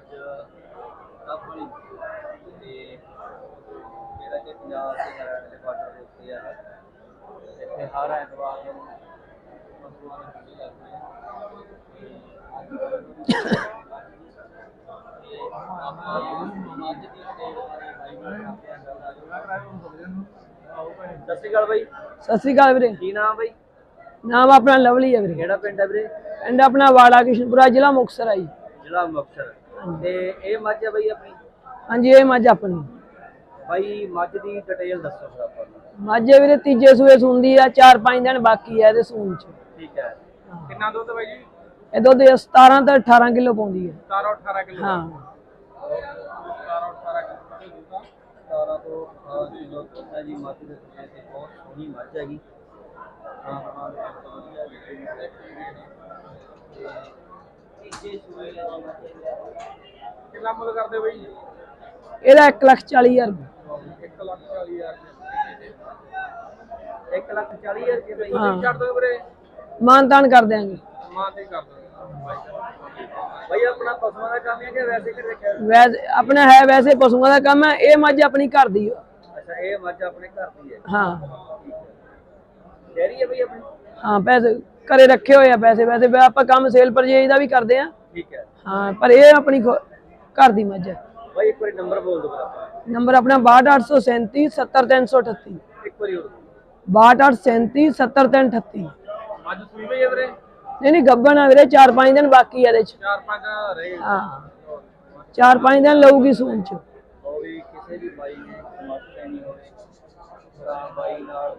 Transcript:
ਅੱਜ ਆਪਣੀ ਤੇ ਮੇਰਾ ਜੇ ਪੰਜਾਬ ਦੇ ਹਰਿਆਣੇ ਦੇ ਬਾਰਡਰ ਦੇ ਉੱਤੇ ਆ ਇੱਥੇ ਹਰ ਐਤਵਾਰ ਨੂੰ ਪਸ਼ੂਆਂ ਦੀ ਮੰਡੀ ਲੱਗਦੀ ਹੈ। ਤੇ ਆਪਾਂ ਅੱਜ ਦੀ ਸਟੇਜ ਬਾਰੇ ਬਾਈ ਨਾਲ ਕਰਦੇ ਆਂ ਸਤਿ ਸ਼੍ਰੀ ਅਕਾਲ ਬਾਈ। ਸਤਿ ਸ੍ਰੀ ਅਕਾਲ ਵੀਰੇ। ਕੀ ਨਾਮ ਬਾਈ? ਨਾਮ ਆਪਣਾ ਲਵਲੀ ਹੈ ਵੀਰੇ। ਕਿਹੜਾ ਪਿੰਡ ਹੈ ਵੀਰੇ? ਪਿੰਡ ਆਪਣਾ ਵਾੜਾ ਕਿਸ਼ਨਪੁਰਾ ਜ਼ਿਲ੍ਹਾ ਮੁਕਤਸਰ ਆ ਜੀ। ਜ਼ਿਲ੍ਹਾ ਮੁਕਤਸਰ। ਤੇ ਇਹ ਮੱਝ ਹੈ ਬਾਈ ਆਪਣੀ? ਹਾਂਜੀ ਇਹ ਮੱਝ ਆਪਣੀ। ਬਾਈ ਮੱਝ ਦੀ ਡਿਟੇਲ ਦੱਸੋ ਫਿਰ ਆਪਾਂ ਨੂੰ। ਮੱਝ ਇਹ ਵੀਰੇ ਤੀਜੇ ਸੂਏ ਸੁੰਦੀ ਆ 4-5 ਦਿਨ ਬਾਕੀ ਆ ਇਹਦੇ ਸੂਣ ਚ। ਠੀਕ ਹੈ। ਕਿੰਨਾ ਦੁੱਧ ਬਾਈ ਜੀ? ਇਹ ਦੁੱਧ 17 ਤੋਂ 18 ਕਿਲੋ ਪਾਉਂਦੀ ਹੈ 17 18 ਕਿਲੋ। ਹਾਂ। 17 18 ਕਿਲੋ ਦੁੱਧ 17 ਤੋਂ। 18 ਕਿਲੋ ਦੁੱਧ ਹੈ ਜੀ। ਮੱਝ ਦੇ ਥੱਲੇ ਤੇ ਬਹੁਤ ਸੋਹਣੀ ਮੱਝ ਹੈਗੀ ਹਾਂ ਹਾਂ ਵਧੀਆ ਜੀ ਤੀਜੇ ਸੂਏ ਦੀ ਮੱਝ ਹੈ ਕਿੰਨਾ ਮੁੱਲ ਕਰਦੇ ਹੋ ਬਾਈ ਇਹਦਾ 1 ਲੱਖ 40 ਹਜ਼ਾਰ ਰੁਪਏ। 1 ਲੱਖ 40 ਹਜ਼ਾਰ 1 ਲੱਖ 40 ਹਜ਼ਾਰ ਹਾਂ। ਛੱਡ ਦੋ ਵੀਰੇ? ਕਰ ਦਿਆਂਗੇ। ਮਾਂ ਤੇ ਕਰ ਦੋ ਬਾਈ ਆਪਣਾ ਪਸ਼ੂਆਂ ਦਾ ਕੰਮ ਹੈ ਕਿ ਵੈਸੇ ਕਰ ਰੱਖਿਆ ਵੈਸੇ ਆਪਣਾ ਹੈ ਵੈਸੇ ਪਸ਼ੂਆਂ ਦਾ ਕੰਮ ਹੈ ਇਹ ਮੱਝ ਆਪਣੀ ਘਰ ਦੀ ਆ। ਅੱਛਾ ਇਹ ਮੱਝ ਆਪਣੇ ਘਰ ਦੀ ਹੈ। ਹਾਂ। ਡੈਰੀ ਹੈ ਬਈ ਆਪਣੀ? ਹਾਂ ਪੈਸੇ ਘਰੇ ਰੱਖੇ ਹੋਏ ਆ ਪੈਸੇ ਵੈਸੇ ਵੀ ਆਪਾਂ ਕੰਮ ਸੇਲ ਪਰਚੇਜ ਦਾ ਵੀ ਕਰਦੇ ਆ। ਠੀਕ ਹੈ। ਹਾਂ ਪਰ ਇਹ ਆਪਣੀ ਖੁ- ਘਰ ਦੀ ਮੱਝ ਹੈ। ਬਾਈ ਇੱਕ ਵਾਰੀ ਨੰਬਰ ਬੋਲ ਦਿਓ ਆਪਣਾ ਨੰਬਰ ਆਪਣਾ 62837 70338 ਇੱਕ ਵਾਰੀ ਹੋਰ 62837 70338 ਮੱਝ ਸੂਈ ਬਈ ਹੈ ਵੀਰੇ? ਨਹੀਂ ਨਹੀਂ ਗੱਬਨ ਆ ਵੀਰੇ 4-5 ਦਿਨ ਬਾਕੀ ਆ ਇਹਦੇ ਚ। ਚਾਰ ਪੰਜ ਦਿਨ ਰਹੇ ਹਾਂ। 4-5 ਦਿਨ ਲਊਗੀ ਸੂਣ ਚ। ਉਹ ਵੀ ਕਿਸੇ ਵੀ ਬਾਈ ਨੇ ਮੱਝ ਲੈਣੀ ਹੋਵੇ ਤਾਂ ਬਾਈ ਨਾਲ।